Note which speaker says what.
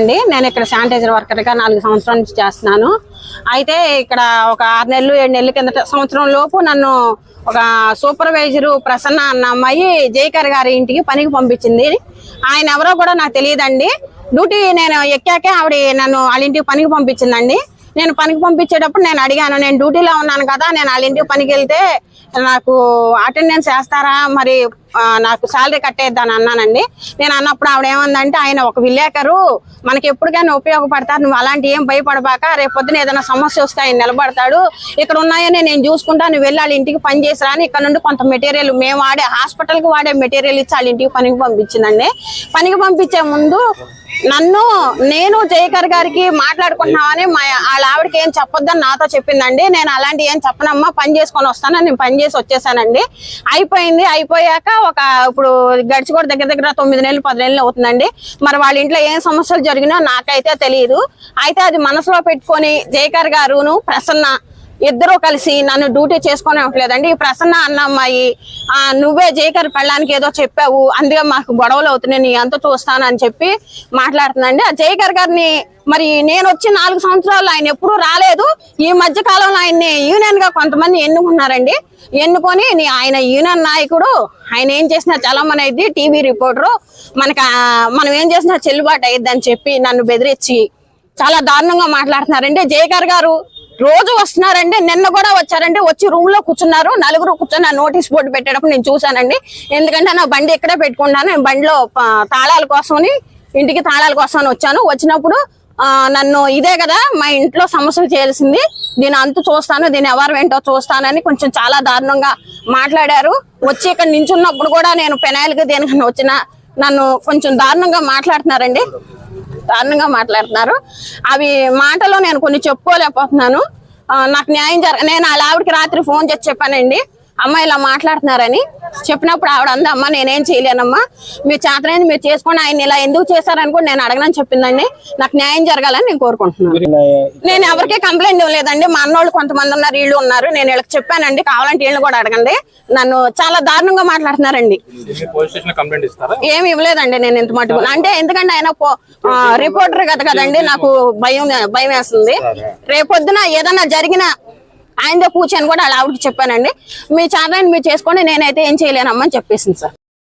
Speaker 1: అండి. నేను ఇక్కడ శానిటైజర్ వర్కర్గా నాలుగు సంవత్సరాల నుంచి చేస్తున్నాను. అయితే ఇక్కడ ఒక ఆరు నెలలు ఏడు నెలల కిందట సంవత్సరం లోపు నన్ను ఒక సూపర్వైజరు ప్రసన్న అన్న అమ్మాయి జయకర్ గారి ఇంటికి పనికి పంపించింది. ఆయన ఎవరో కూడా నాకు తెలియదండి. డ్యూటీ నేను ఎక్కాకే ఆవిడ నన్ను వాళ్ళ ఇంటికి పనికి పంపించిందండి. నేను పనికి పంపించేటప్పుడు నేను అడిగాను నేను డ్యూటీలో ఉన్నాను కదా నేను వాళ్ళ ఇంటికి పనికి వెళ్తే నాకు అటెండెన్స్ వేస్తారా? మరి నాకు శాలరీ కట్టేద్దాని అన్నానండి. నేను అన్నప్పుడు ఆవిడ ఏమందంటే ఆయన ఒక విలేకరు మనకి ఎప్పటికైనా ఉపయోగపడతారు నువ్వు అలాంటి ఏం భయపడబాక రేపు పొద్దున ఏదైనా సమస్య వస్తే ఆయన నిలబడతాడు. ఇక్కడ ఉన్నాయని నేను చూసుకుంటా నువ్వు వెళ్ళి వాళ్ళ ఇంటికి పని చేసి రాని ఇక్కడ నుండి కొంత మెటీరియల్ మేము వాడే హాస్పిటల్కి కి వాడే మెటీరియల్ ఇచ్చి వాళ్ళ ఇంటికి పనికి పంపించిందండి. పనికి పంపించే ముందు నన్ను నేను జయకర్ గారికి మాట్లాడుకుంటున్నామని మా వాళ్ళ ఆవిడకి ఏం చెప్పొద్దని నాతో చెప్పిందండి. నేను అలాంటి ఏం చెప్పనమ్మా పని చేసుకొని వస్తాను నేను పని చేసి వచ్చేసానండి. అయిపోయింది అయిపోయాక ఒక ఇప్పుడు గడిచి కూడా దగ్గర దగ్గర తొమ్మిది నెలలు పది నెలలు అవుతుందండి. మరి వాళ్ళ ఇంట్లో ఏం సమస్యలు జరిగినా నాకైతే తెలియదు అయితే అది మనసులో పెట్టుకొని జయకర్ గారును ప్రసన్న ఇద్దరు కలిసి నన్ను డ్యూటీ చేసుకొని ఇవ్వట్లేదండి ప్రసన్న అన్న అమ్మాయి ఆ, నువ్వే జేకర్ పెళ్ళానికి ఏదో చెప్పావు అందుకే మాకు గొడవలు అవుతున్నాయి నీ అంత చూస్తాను అని చెప్పి మాట్లాడుతుందండి. ఆ జయకర్ గారిని మరి నేను వచ్చి నాలుగు సంవత్సరాలు ఆయన ఎప్పుడూ రాలేదు. ఈ మధ్య కాలంలో ఆయన్ని యూనియన్గా కొంతమంది ఎన్నుకున్నారండి. ఎన్నుకొని నీ- ఆయన యూనియన్ నాయకుడు ఆయన ఏం చేసినా చలమని అయింది టీవీ రిపోర్టరు. మనకి మనం ఏం చేసినా చెల్లుబాటు అయ్యిద్ది అని చెప్పి నన్ను బెదిరించి చాలా దారుణంగా మాట్లాడుతున్నారండి. జయకర్ గారు రోజు వస్తున్నారండి నిన్న కూడా వచ్చారండి వచ్చి రూమ్లో కూర్చున్నారు నలుగురు కూర్చొని నోటీస్ బోర్డు పెట్టేటప్పుడు నేను చూశానండి. ఎందుకంటే నా బండి ఇక్కడే పెట్టుకున్నాను బండిలో తాళాల కోసమని ఇంటికి తాళాల కోసం వచ్చాను. వచ్చినప్పుడు నన్ను ఇదే కదా మా ఇంట్లో సమస్యలు చేయాల్సింది దీని అంతు చూస్తాను దీని ఎవరు ఏంటో చూస్తానని కొంచెం చాలా దారుణంగా మాట్లాడారు. వచ్చి ఇక్కడ నించున్నప్పుడు కూడా నేను పెనాయిల్కి దేనికన్నా వచ్చిన నన్ను కొంచెం దారుణంగా మాట్లాడుతున్నారండి. దారుణంగా మాట్లాడుతున్నారు. అవి మాటలో నేను కొన్ని చెప్పుకోలేకపోతున్నాను. నాకు న్యాయం జరగ నేను వాళ్ళ ఆవిడకి రాత్రి ఫోన్ చేసి చెప్పానండి. అమ్మాయి ఇలా మాట్లాడుతున్నారని. చెప్పినప్పుడు ఆవిడ అంది అమ్మ నేనేం చేయలేనమ్మా. మీరు చేతనైంది మీరు చేసుకోండి ఆయన ఇలా ఎందుకు చేశారని కూడా నేను అడగనని చెప్పిందండి. నాకు న్యాయం జరగాలని నేను కోరుకుంటున్నాను. నేను ఎవరికీ కంప్లైంట్ ఇవ్వలేదండి. మా అన్నోళ్ళు కొంతమంది ఉన్నారు వీళ్ళు ఉన్నారు. నేను వీళ్ళకి చెప్పానండి కావాలంటే వీళ్ళు కూడా అడగండి. నన్ను చాలా దారుణంగా మాట్లాడుతున్నారండి. ఏమి ఇవ్వలేదండి నేను ఇంత మటుకు. అంటే ఎందుకంటే ఆయన రిపోర్టర్ కదా కదండి నాకు భయం భయం వేస్తుంది. రేపొద్దున ఏదన్నా జరిగిన ఆయనతో కూర్చొని కూడా అలా ఆవిడకి చెప్పానండి. మీ ఛానల్ మీరు చేసుకోండి నేనైతే ఏం చేయలేనమ్మని చెప్పేసింది సార్.